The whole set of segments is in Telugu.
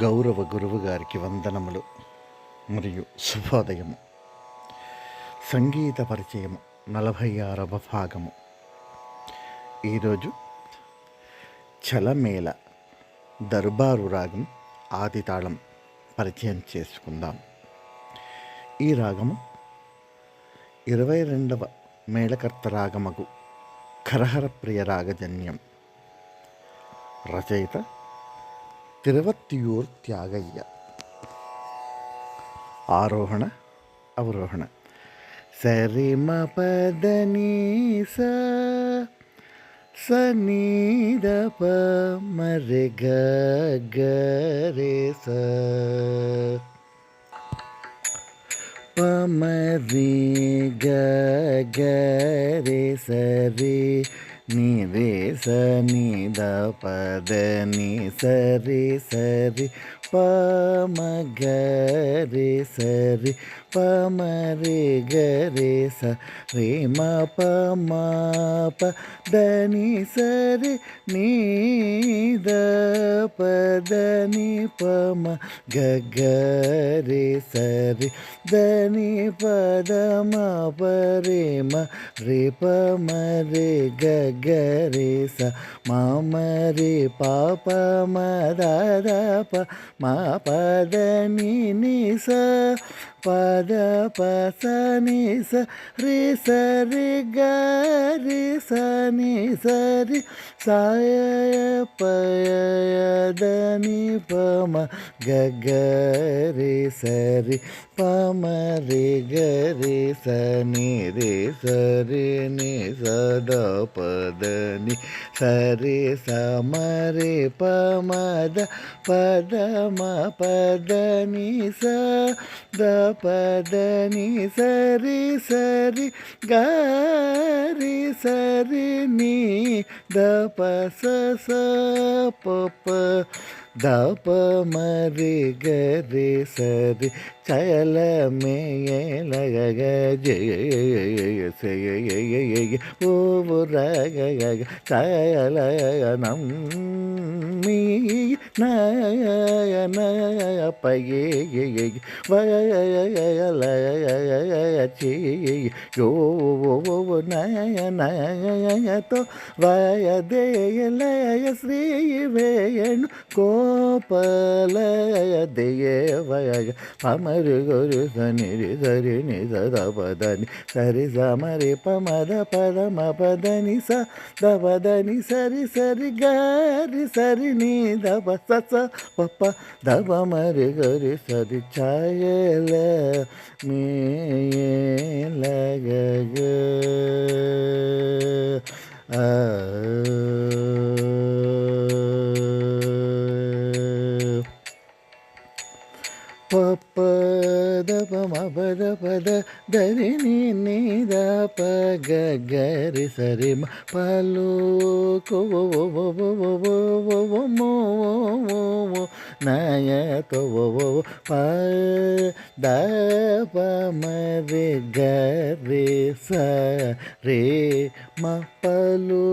గౌరవ గురువు గారికి వందనములు మరియు శుభోదయము. సంగీత పరిచయము నలభై ఆరవ భాగము. ఈరోజు చలమేళ దర్బారు రాగం ఆది తాళం పరిచయం చేసుకుందాం. ఈ రాగము ఇరవై రెండవ మేళకర్త రాగమగు ఖరహర ప్రియ రాగజన్యం రచయిత തിരുവത്തിയൂർ ത്യാഗയ്യ. ആരോഹണ അവരോഹണ. സരിമ പദനീസ സനീതപ മരഗ ഗരേസ പമരി ഗ ഗരേ സരി నిదే సని ద పదని సరి సరి పమగరి సరి పమరి గరి స రే మ పమ పదని సరి నీ ద పదని పమ గరి సరి దని పదమ పరిమ రిపమ రి గరి స మమరి పాప మద ప మా పదని ని స పద పస నిస రి సరి గరి సని సరి సాయ పయదని పమ గరి సరి పమ రి గరి సని రి సరి ని సద పదని సరి సమరి పమద పదమ పదని స ద పదని సరి సరి గారి సరి నీ ద పస స ప ద ప మరి గరి సరి கயல மேயலக ஜெய செய்ய ஓரக கயலனம் மீ நயன பைய வயலயச்சி யோ நயனயதோ வயதேயலய ஸ்ரீ வேயணு கோபல దేవయ పమరు గురు ధని ధరి నిధ పదని సరి సమరి పమద పదమ పదని స దవదని సరి సరి గారి సరి నీ దవ సస పప్ప దవ మరి గరి సరి ఛాయల మీ పద పద దరి నీద పగ గరి సరి పలు నయతో పద పమరి గరి స రే మ పలు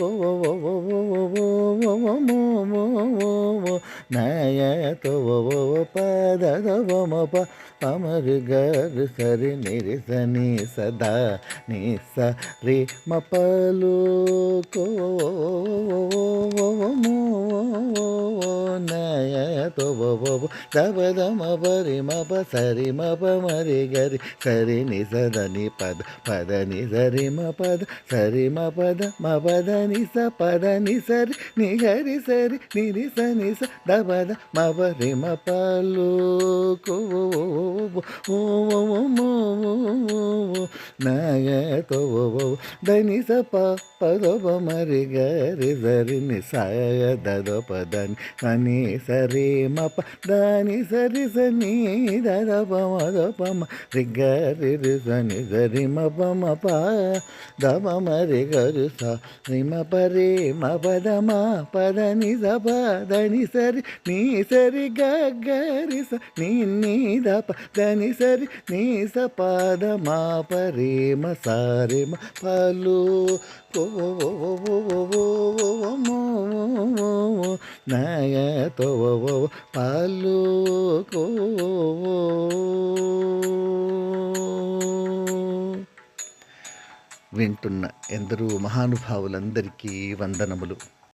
కో ನಯ ತೋ ಪದ ಮ ಪ అమరు గరు సరి నిరిస నీ సదా నీ స రే మపలు కోము నయతో దవ దమ బరి మప సరి మప మరి గరి సరి ని సదని పద పద ని సరి మ పద సరి మ పద మ పద ని స పద ని సరి ని గరి సరి ని స ని స దవ ద మ బరి కో నగతో దని సప పదొబ మరి గరి జరి ని సాయ దదొప దని సని సరి మప దాని సరి సని దదప మదొప మరి గరి సని సరి మప మప దమ మరి గరు స రిమ పరి మప దమ పద ని సప దని సరి నీ సరి గరి స నీ నీ దప దని సరి నీ సపాద మా పరేమ సారేమ పలు నయతో పలు కో వింటున్న ఎందరూ మహానుభావులందరికీ వందనములు